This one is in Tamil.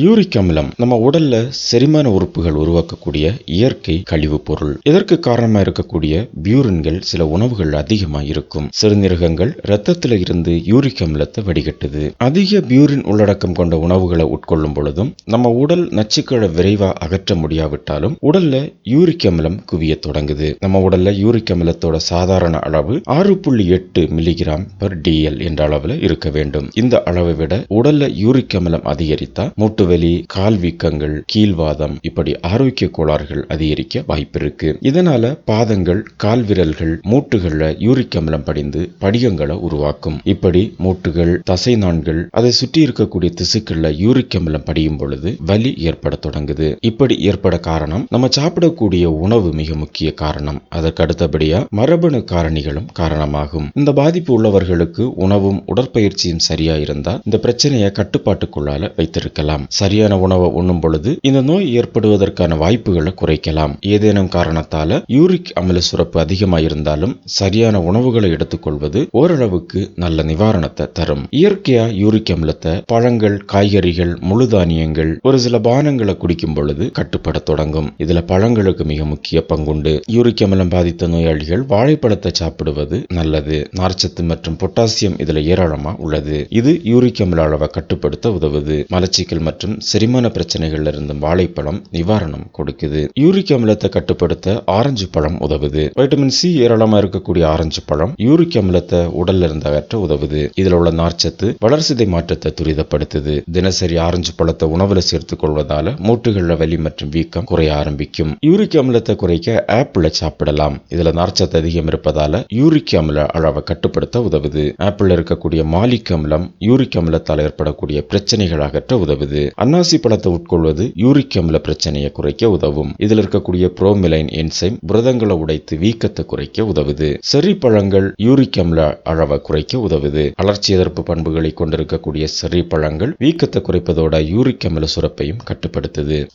யூரிக் அமிலம் நம்ம உடல்ல செரிமான உறுப்புகள் உருவாக்கக்கூடிய இயற்கை கழிவு பொருள். இதற்கு காரணமா இருக்கக்கூடிய பியூரின்கள் சில உணவுகள் அதிகமா இருக்கும். சிறுநீரகங்கள் ரத்தத்துல இருந்து யூரிக் அமிலத்தை வடிகட்டுது. அதிக பியூரின் உள்ளடக்கம் கொண்ட உணவுகளை உட்கொள்ளும் பொழுதும் நம்ம உடல் நச்சுக்களை விரைவா அகற்ற முடியாவிட்டாலும் உடல்ல யூரிக் அமிலம் குவிய தொடங்குது. நம்ம உடல்ல யூரிக் அமிலத்தோட சாதாரண அளவு ஆறு புள்ளி எட்டு மில்லிகிராம் பர் டிஎல் என்ற அளவுல இருக்க வேண்டும். இந்த அளவை விட உடல்ல யூரிக் அமிலம் அதிகரித்தா மூட்டு வலி கால் வீக்கங்கள் கீழ்வாதம் இப்படி ஆரோக்கிய கோளாறுகள் அதிகரிக்க வாய்ப்பு இருக்கு. இதனால பாதங்கள் கால் விரல்கள் மூட்டுகள்ல யூரிக் அமிலம் படிந்து படிகங்களை உருவாக்கும். இப்படி மூட்டுகள் தசை நாண்கள் அதை சுற்றி இருக்கக்கூடிய திசுக்கள்ல யூரிக் அமிலம் படியும் பொழுது வலி ஏற்பட தொடங்குது. இப்படி ஏற்பட காரணம் நம்ம சாப்பிடக்கூடிய உணவு மிக முக்கிய காரணம். அதற்கு அடுத்தபடியா மரபணு காரணிகளும் காரணமாகும். இந்த பாதிப்பு உள்ளவர்களுக்கு உணவும் உடற்பயிற்சியும் சரியா இருந்தால் இந்த பிரச்சனையை கட்டுப்பாட்டுக்குள்ளால வைத்திருக்கலாம். சரியான உணவை உண்ணும் பொழுது இந்த நோய் ஏற்படுவதற்கான வாய்ப்புகளை குறைக்கலாம். ஏதேனும் காரணத்தால யூரிக் அமில சுரப்பு அதிகமாக இருந்தாலும் சரியான உணவுகளை எடுத்துக்கொள்வது ஓரளவுக்கு நல்ல நிவாரணத்தை தரும். இயற்கையா யூரிக் அமிலத்தை பழங்கள் காய்கறிகள் முழு தானியங்கள் ஒரு சில பானங்களை குடிக்கும் பொழுது கட்டுப்பட தொடங்கும். இதுல பழங்களுக்கு மிக முக்கிய பங்குண்டு. யூரிக் அமிலம் பாதித்த நோயாளிகள் வாழைப்பழத்தை சாப்பிடுவது நல்லது. நார்ச்சத்து மற்றும் பொட்டாசியம் இதுல ஏராளமா உள்ளது. இது யூரிக் அமில அளவை கட்டுப்படுத்த உதவுது. மலச்சிக்கல் மற்றும் செரிமான பிரச்சனைகள்ல இருந்து வாழைப்பழம் நிவாரணம் கொடுக்குது. யூரிக் அமிலத்தை கட்டுப்படுத்த ஆரஞ்சு பழம் உதவுது. வைட்டமின் சி ஏராளமா இருக்கக்கூடிய ஆரஞ்சு பழம் யூரிக் அமிலத்தை உடல்ல இருந்து அகற்ற உதவுது. இதுல உள்ள நார்ச்சத்து வளர்சிதை மாற்றத்தை துரிதப்படுத்துது. தினசரி ஆரஞ்சு பழத்தை உணவுல சேர்த்துக் கொள்வதால மூட்டுகள்ல வலி மற்றும் வீக்கம் குறைய ஆரம்பிக்கும். யூரிக் அமிலத்தை குறைக்க ஆப்பிள சாப்பிடலாம். இதுல நார்ச்சத்து அதிகம் இருப்பதால யூரிக் அமில அளவை கட்டுப்படுத்த உதவுது. ஆப்பிள் இருக்கக்கூடிய மாலிக் அமிலம் யூரிக் அமிலத்தால் ஏற்படக்கூடிய பிரச்சனைகள் அகற்ற உதவுது. அன்னாசி பழத்தை உட்கொள்வது யூரிக் அமில பிரச்சனையை குறைக்க உதவும். இதில் இருக்கக்கூடிய புரோமிலைன் என்சைம் புரதங்களை உடைத்து வீக்கத்தை குறைக்க உதவுது. செரி பழங்கள் யூரிக் அமில அளவை குறைக்க உதவுது. அலர்ச்சி எதிர்ப்பு பண்புகளை கொண்டிருக்கக்கூடிய செரி பழங்கள் வீக்கத்தை குறைப்பதோட யூரிக் அமில சுரப்பையும் கட்டுப்படுத்துது.